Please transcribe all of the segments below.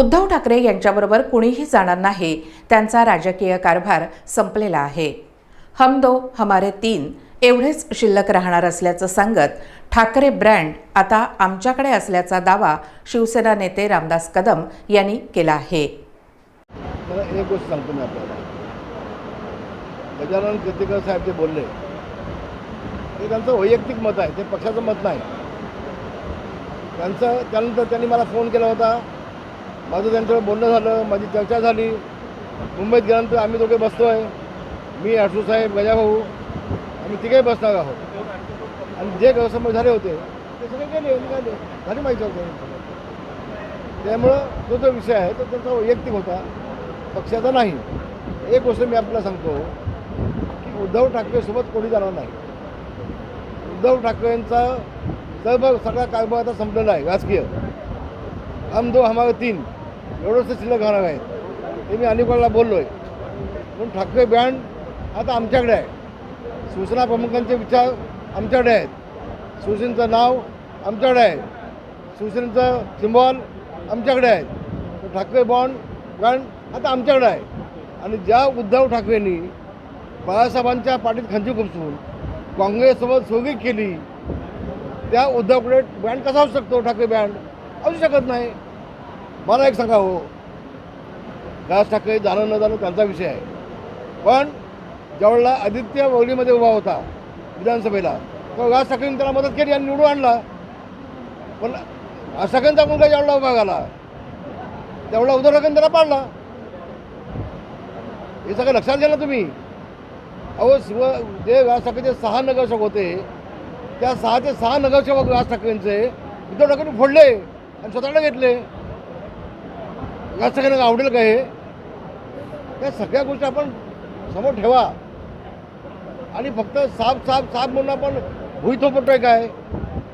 उद्धव ठाकरे यांच्याबरोबर कुणीही जाणार नाही. त्यांचा राजकीय कारभार संपलेला आहे. हम दो हमारे तीन एवढेच शिल्लक राहणार असल्याचं सांगत ठाकरे ब्रँड आता आमच्याकडे असल्याचा दावा शिवसेना नेते रामदास कदम यांनी केला आहे. मला एक गोष्ट सांगतो मी आपल्याला. गजानन केतेकर साहेब जे बोलले ते त्यांचं वैयक्तिक मत आहे ते पक्षाचं मत नाही. त्यांचं त्यानंतर त्यांनी मला फोन केला होता माझं त्यांचं बोलणं झालं माझी चर्चा झाली. मुंबईत गेल्यानंतर आम्ही दोघे बसतो आहे. मी आठू साहेब गजाभाऊ आम्ही तिघे बसणार आहोत. आणि जे गैरसमज झाले होते ते सगळे गेले निघाले. झाली माहिती होते त्यामुळं तो जो विषय आहे तो त्यांचा वैयक्तिक होता. पक्षाचा नाही. एक गोष्ट मी आपल्याला सांगतो की उद्धव ठाकरेसोबत कोणी जाणार नाही. उद्धव ठाकरेंचा सर्व सगळा कारभार आता संपलेला आहे राजकीय. हम दो हमारे तीन. एवढंच शिल्लक राहणार आहे ते मी अनेक बोललो आहे म्हणून ठाकरे बँड आता आमच्याकडे आहे. शिवसेना प्रमुखांचे विचार आमच्याकडे आहेत. शिवसेनेचं नाव आमच्याकडे आहे. शिवसेनेचं सिम्बॉल आमच्याकडे आहेत ठाकरे बॉन्ड बँड आता आमच्याकडे आहे. आणि ज्या उद्धव ठाकरेंनी बाळासाहेबांच्या पाठीत खांची खुपसून काँग्रेससोबत सोगी केली त्या उद्धवकडे बँड कसा असू शकतो? ठाकरे बँड असू शकत नाही. मला एक सांगा हो. राज ठाकरे जाणं न जाणं त्यांचा विषय आहे. पण ज्यावेळेला आदित्य वगलीमध्ये उभा होता विधानसभेला तो राज ठाकरेंनी त्याला मदत केली आणि निवडून आणला. पण राज मुलगा ज्यावेळेला उभा झाला त्यावेळेला उद्धव ठाकरे त्याला पाडला. हे सगळं लक्षात घ्या ना तुम्ही. अहो शिव जे राज ठाकरेचे सहा नगरसेवक होते त्या सहाचे सहा नगरसेवक राज ठाकरेंचे उद्धव ठाकरेंनी फोडले आणि स्वतःला घेतले. राज सगळ्यांना आवडेल का हे? त्या सगळ्या गोष्टी आपण समोर ठेवा. आणि फक्त साप साप साप म्हणून आपण भुईतो पडतोय काय?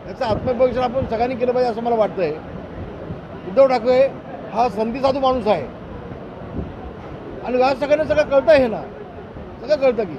याचं आत्मपरीक्षण आपण सगळ्यांनी केलं पाहिजे असं मला वाटतंय. उद्धव ठाकरे हा संधी साधू माणूस आहे. आणि राज सगळ्यांना सगळं कळतं हे ना? सगळं कळतं की.